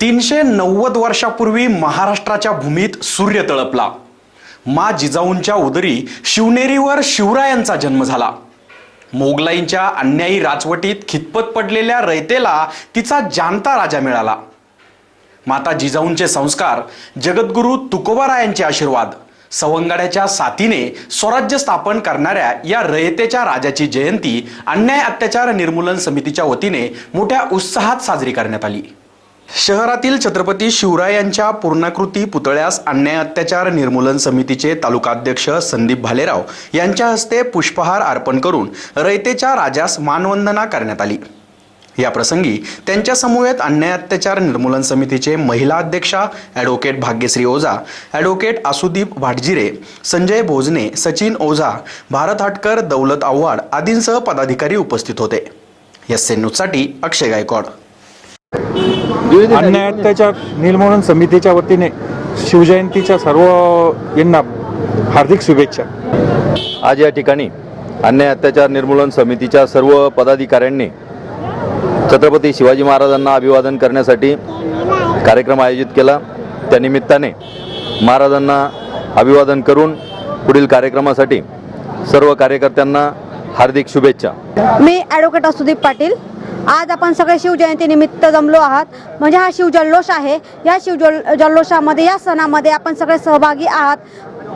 तीनशे नव्वद वर्षापूर्वी महाराष्ट्राच्या भूमीत सूर्य तळपला. मा जिजाऊंच्या उदरी शिवनेरीवर शिवरायांचा जन्म झाला. मोगलाईंच्या अन्यायी राजवटीत खितपत पडलेल्या रयतेला तिचा जाणता राजा मिळाला. माता जिजाऊंचे संस्कार जगद्गुरू तुकोबारायांचे आशीर्वाद सवंगड्याच्या साथीने स्वराज्य स्थापन करणाऱ्या या रयतेच्या राजाची जयंती अन्याय अत्याचार निर्मूलन समितीच्या वतीने मोठ्या उत्साहात साजरी करण्यात आली. शहरातील छत्रपती शिवरायांच्या पूर्णाकृती पुतळ्यास अन्याय अत्याचार निर्मूलन समितीचे तालुकाध्यक्ष संदीप भालेराव यांच्या हस्ते पुष्पहार अर्पण करून रयतेच्या राजास मानवंदना करण्यात आली. या प्रसंगी त्यांच्या समूहेत अन्याय अत्याचार निर्मूलन समितीचे महिला अध्यक्षा ॲडव्होकेट भाग्यश्री ओझा ॲडव्होकेट आसुदीप भाटजिरे संजय भोजने सचिन ओझा भारत हाटकर दौलत आव्हाड आदींसह पदाधिकारी उपस्थित होते. एस सेनूसाठी न्यूजसाठी अक्षय गायकवाड. अन्याय अत्याचार निर्मूलन समितीच्या वतीने शिवजयंतीच्या सर्व यांना हार्दिक शुभेच्छा. आज या ठिकाणी अन्याय अत्याचार निर्मूलन समितीच्या सर्व पदाधिकाऱ्यांनी छत्रपती शिवाजी महाराजांना अभिवादन करण्यासाठी कार्यक्रम आयोजित केला. त्यानिमित्ताने महाराजांना अभिवादन करून पुढील कार्यक्रमासाठी सर्व कार्यकर्त्यांना हार्दिक शुभेच्छा. मी ॲडव्होकेट सुदीप पाटील आज आपण सगळे शिवजयंतीनिमित्त जमलो आहात. म्हणजे हा शिवजल्लोष आहे. या शिवजल जल्लोषामध्ये या सणामध्ये आपण सगळे सहभागी आहात.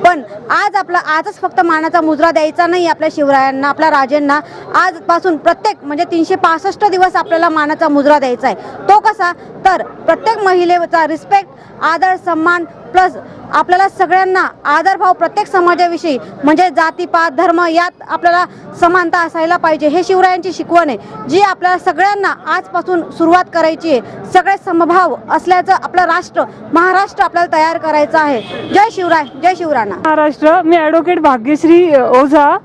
पण आज आपला आजच फक्त मानाचा मुजरा द्यायचा नाही आपल्या शिवरायांना आपल्या राजेंना. आजपासून प्रत्येक म्हणजे तीनशे पासष्ट दिवस आपल्याला मानाचा मुजरा द्यायचा आहे. तो कसा? तर प्रत्येक महिलेचा रिस्पेक्ट आदर सन्मान प्लस आपल्याला सगळ्यांना आदरभाव प्रत्येक समाजाविषयी म्हणजे जातीपात धर्म यात आपल्याला समानता असायला पाहिजे. हे शिवरायांची शिकवण आहे जी आपल्याला सगळ्यांना आजपासून सुरुवात करायची आहे. सगळे समभाव असल्याचं आपलं राष्ट्र महाराष्ट्र आपल्याला तयार करायचं आहे. जय शिवराय जय शिवराणा. महाराष्ट्र मी ॲडव्होकेट भाग्यश्री ओझा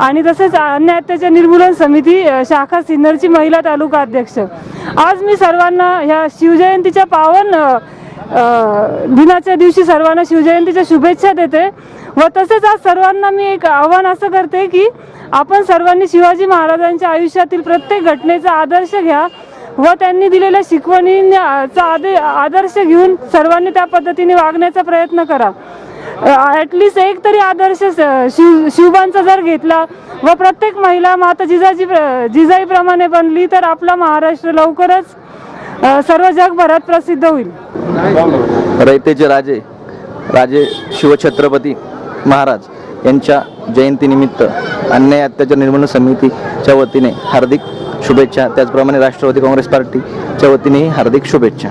आणि तसेच अन्य अत्याचार निर्मूलन समिती शाखा सिन्नरची महिला तालुका अध्यक्ष. आज मी सर्वांना ह्या शिवजयंतीच्या पावन दिनाच्या दिवशी सर्वांना शिवजयंतीच्या शुभेच्छा देते व तसेच आज सर्वांना मी एक आव्हान असं करते की आपण सर्वांनी शिवाजी महाराजांच्या आयुष्यातील प्रत्येक घटनेचा आदर्श घ्या व त्यांनी दिलेल्या शिकवणीचा आदे आदर्श घेऊन सर्वांनी त्या पद्धतीने वागण्याचा प्रयत्न करा. ॲटलिस्ट एक तरी आदर्श शिव शिवबांचा जर घेतला व प्रत्येक महिला माता जिजाजी जिजाईप्रमाणे बनली तर आपला महाराष्ट्र लवकरच सर्व जगभरात प्रसिद्ध होईल. रयतेचे राजे राजे शिवछत्रपती महाराज यांच्या जयंतीनिमित्त अन्याय अत्याचार निर्मूलन समितीच्या वतीने हार्दिक शुभेच्छा. त्याचप्रमाणे राष्ट्रवादी काँग्रेस पार्टीच्या वतीनेही हार्दिक शुभेच्छा.